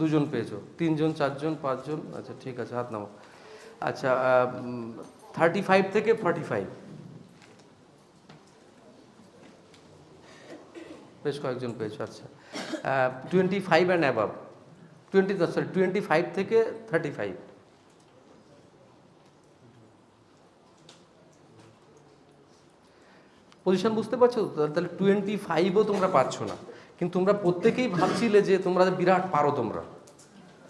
দুজন পেয়েছ। তিনজন, চারজন, পাঁচজন? আচ্ছা ঠিক আছে, হাত নামো আচ্ছা থার্টি ফাইভ থেকে ফর্টি ফাইভ বেশ কয়েকজন পেয়েছ আচ্ছা। Twenty five and above twenty sorry twenty five থেকে থার্টি ফাইভ পজিশন বুঝতে পারছ? তাহলে টোয়েন্টি ফাইভও তোমরা পাচ্ছ না। কিন্তু তোমরা প্রত্যেকেই ভাবছিলে যে তোমরা বিরাট পারো তোমরা।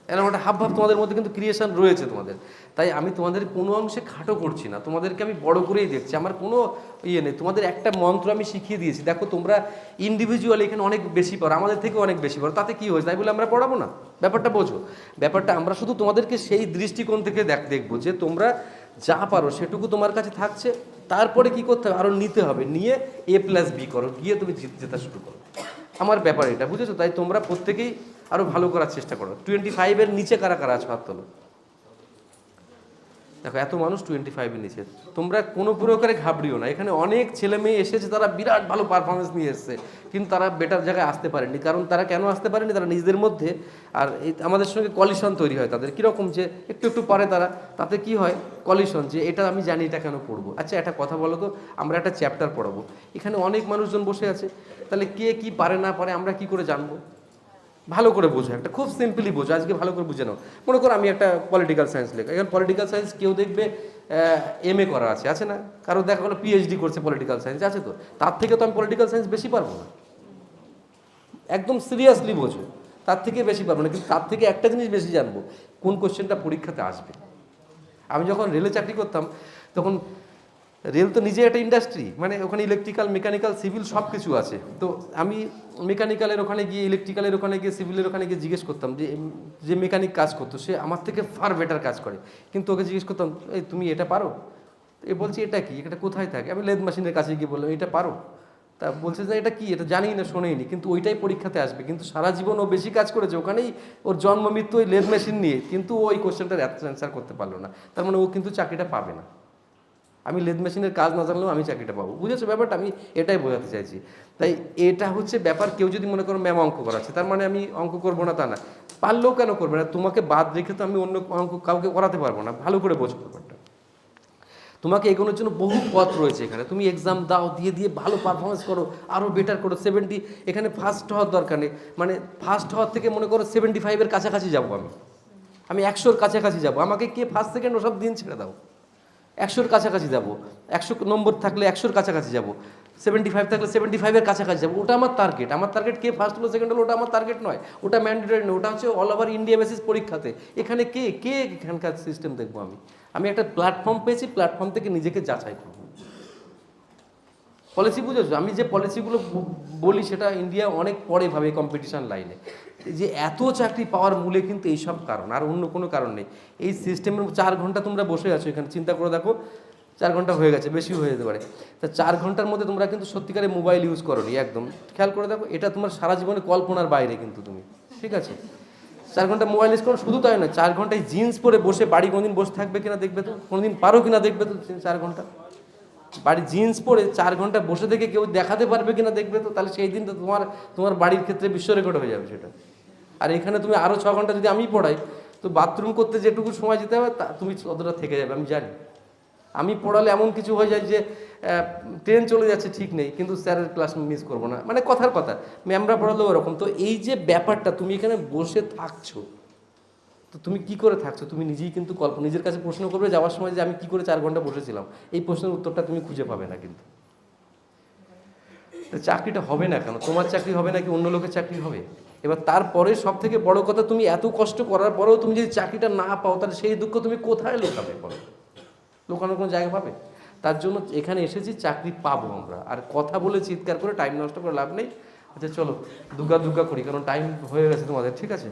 এরকম একটা হাব ভাব তোমাদের মধ্যে কিন্তু ক্রিয়েশন রয়েছে তোমাদের। তাই আমি তোমাদের কোনো অংশে খাটো করছি না। তোমাদেরকে আমি বড় করেই দেখছি। আমার কোনো ইয়ে নেই। তোমাদের একটা মন্ত্র আমি শিখিয়ে দিয়েছি। দেখো, তোমরা ইন্ডিভিজুয়ালি এখানে অনেক বেশি পারো। আমাদের থেকে অনেক বেশি পারো। তাতে কী হয়েছে? তাই বলে আমরা পড়াবো না। ব্যাপারটা বোঝো। ব্যাপারটা আমরা শুধু তোমাদেরকে সেই দৃষ্টিকোণ থেকে দেখ, দেখব যে তোমরা যা পারো সেটুকু তোমার কাছে থাকছে। তারপরে কি করতে হবে? আরও নিতে হবে। নিয়ে এ প্লাস বি করো। গিয়ে তুমি জিত শুরু করো। আমার ব্যাপার এটা, বুঝেছ? তাই তোমরা প্রত্যেকেই আরও ভালো করার চেষ্টা করো। টোয়েন্টি ফাইভের নিচে কারা কারা আছো, হাত দেখো, এত মানুষ টোয়েন্টি ফাইভের নিচে। তোমরা কোনো প্রকারে ঘাবড়িও না। এখানে অনেক ছেলে মেয়ে এসেছে, তারা বিরাট ভালো পারফরমেন্স নিয়ে এসেছে। কিন্তু তারা বেটার জায়গায় আসতে পারেনি। কারণ তারা কেন আসতে পারেনি? তারা নিজেদের মধ্যে আর আমাদের সঙ্গে কলিশন তৈরি হয় তাদের। কীরকম যে একটু একটু পারে তারা। তাতে কি হয়? কলিশন যে এটা আমি জানি, এটা কেন পড়ব আচ্ছা একটা কথা বলো তো। আমরা একটা চ্যাপ্টার পড়াবো। এখানে অনেক মানুষজন বসে আছে। তাহলে কে কি পারে না পারে আমরা কি করে জানব? ভালো করে বোঝো, একটা খুব সিম্পলি বোঝো, আজকে ভালো করে বুঝে নাও। মনে করো আমি একটা পলিটিক্যাল সায়েন্স লেখা, এখন পলিটিক্যাল সায়েন্স কেউ দেখবে এম এ করা আছে আছে না? কারও দেখা গেলো পিএইচডি করছে পলিটিক্যাল সায়েন্স আছে তো? তার থেকে তো আমি পলিটিক্যাল সায়েন্স বেশি পারব না। একদম সিরিয়াসলি বোঝো, তার থেকে বেশি পারব না, কিন্তু তার থেকে একটা জিনিস বেশি জানব, কোন কোশ্চেনটা পরীক্ষাতে আসবে। আমি যখন রেলে চাকরি করতাম, তখন রেল তো নিজে একটা ইন্ডাস্ট্রি মানে ওখানে ইলেকট্রিক্যাল মেকানিক্যাল সিভিল সব কিছু আছে। তো আমি মেকানিক্যালের ওখানে গিয়ে ইলেকট্রিক্যালের ওখানে গিয়ে সিভিলের ওখানে গিয়ে জিজ্ঞেস করতাম যে যে মেকানিক কাজ করতো, সে আমার থেকে ফার বেটার কাজ করে। কিন্তু ওকে জিজ্ঞেস করতাম, এই, তুমি এটা পারো? এ বলছি, এটা কি? এটা কোথায় থাকে? আমি লেদ মেশিনের কাছে গিয়ে বললাম, এটা পারো। তা বলছে যে, এটা কি? এটা জানি না, শোনেইনি। কিন্তু ওইটাই পরীক্ষাতে আসবে। কিন্তু সারা জীবন ও বেশি কাজ করেছে, ওখানেই ওর জন্ম, মৃত্যু ওই লেদ মেশিন নিয়ে। কিন্তু ও কোশ্চেনটার অ্যান্সার করতে পারল না। তার মানে ও কিন্তু চাকরিটা পাবে না। আমি লেদ মেশিনের কাজ না জানলেও আমি চাকরিটা পাবো। বুঝেছ ব্যাপারটা? আমি এটাই বোঝাতে চাইছি। তাই এটা হচ্ছে ব্যাপার, কেউ যদি মনে করো ম্যাম অঙ্ক করাচ্ছে, তার মানে আমি অঙ্ক করব না তা না। পারলেও কেন করবে না? তোমাকে বাদ রেখে তো আমি অন্য অঙ্ক কাউকে করাতে পারব না। ভালো করে বোঝো ব্যাপারটা। তোমাকে এগোনোর জন্য বহু পথ রয়েছে এখানে। তুমি এক্সাম দাও, দিয়ে দিয়ে ভালো পারফরমেন্স করো আরও বেটার করো। সেভেন্টি এখানে ফার্স্ট হওয়ার দরকার নেই। মানে ফার্স্ট হওয়ার থেকে মনে করো সেভেন্টি ফাইভের কাছাকাছি যাব আমি। আমি একশোর কাছাকাছি যাব। আমাকে কে ফার্স্ট সেকেন্ড ওসব দিন ছেড়ে দাও। একশোর কাছাকাছি যাব। একশো নম্বর থাকলে একশোর কাছাকাছি যাব। সেভেন্টি ফাইভ থাকলে সেভেন্টি ফাইভের কাছাকাছি যাব। ওটা আমার টার্গেট আমার টার্গেট কে? ফার্স্ট হলো সেকেন্ড হলো, ওটা আমার টার্গেট নয়। ওটা ম্যান্ডেটরি নয়। ওটা হচ্ছে অল ওভার ইন্ডিয়া বেসিস পরীক্ষাতে। এখানে কে? কে এখানকার সিস্টেম দেখব আমি? আমি একটা প্ল্যাটফর্ম পেয়েছি প্ল্যাটফর্ম থেকে নিজেকে যাচাই করব। পলিসি বুঝেছ? আমি যে পলিসিগুলো বলি সেটা ইন্ডিয়া অনেক পরে ভাবে কম্পিটিশন লাইনে যে এত চাকরি পাওয়ার মূলে কিন্তু এইসব কারণ, আর অন্য কোনো কারণ নেই। এই সিস্টেমের চার ঘণ্টা তোমরা বসে আছো এখানে, চিন্তা করে দেখো, চার ঘণ্টা হয়ে গেছে বেশি হয়ে যেতে পারে। তা চার ঘণ্টার মধ্যে তোমরা কিন্তু সত্যিকারে মোবাইল ইউজ করোনি, একদম। খেয়াল করে দেখো, এটা তোমার সারা জীবনে কল্পনার বাইরে কিন্তু তুমি, ঠিক আছে? চার ঘণ্টা মোবাইল ইউজ করো, শুধু তাই না চার ঘন্টায় জিন্স পরে বসে বাড়ি কোনোদিন বসে থাকবে কিনা দেখবে তো? কোনোদিন পারো কিনা দেখবে তো চার ঘণ্টা? বাড়ি জিন্স পরে চার ঘণ্টা বসে থেকে কেউ দেখাতে পারবে কিনা দেখবে তো? তাহলে সেই দিন তো তোমার তোমার বাড়ির ক্ষেত্রে বিশ্ব রেকর্ড হয়ে যাবে সেটা। আর এখানে তুমি আরও ছ ঘণ্টা যদি আমি পড়াই, তো বাথরুম করতে যেটুকু সময় যেতে হবে, তা তুমি অতটা থেকে যাবে, আমি জানি। আমি পড়ালে এমন কিছু হয়ে যায় যে ট্রেন চলে যাচ্ছে ঠিক নেই, কিন্তু স্যারের ক্লাস মিস করব না। মানে কথার কথা ম্যামরা পড়ালেও ওরকম। তো এই যে ব্যাপারটা, তুমি এখানে বসে থাকছো, তো তুমি কি করে থাকছো? তুমি নিজেই কিন্তু কল্পনা নিজের কাছে প্রশ্ন করবে যাওয়ার সময় যে আমি কি করে চার ঘণ্টা বসেছিলাম। এই প্রশ্নের উত্তরটা তুমি খুঁজে পাবে না কিন্তু। চাকরিটা হবে না কেন? তোমার চাকরি হবে নাকি অন্য লোকের চাকরি হবে? এবার তারপরে সব থেকে বড় কথা তুমি এত কষ্ট করার পরেও তুমি যদি চাকরিটা না পাও, তাহলে সেই দুঃখ তুমি কোথায় লোকাবে পরে লোকানোর কোনো জায়গা পাবে? তার জন্য এখানে এসেছি, চাকরি পাবো আমরা। আর কথা বলে চিৎকার করে টাইম নষ্ট করে লাভ নেই। আচ্ছা চলো দুর্গা দুর্গা করি, কারণ টাইম হয়ে গেছে তোমাদের, ঠিক আছে?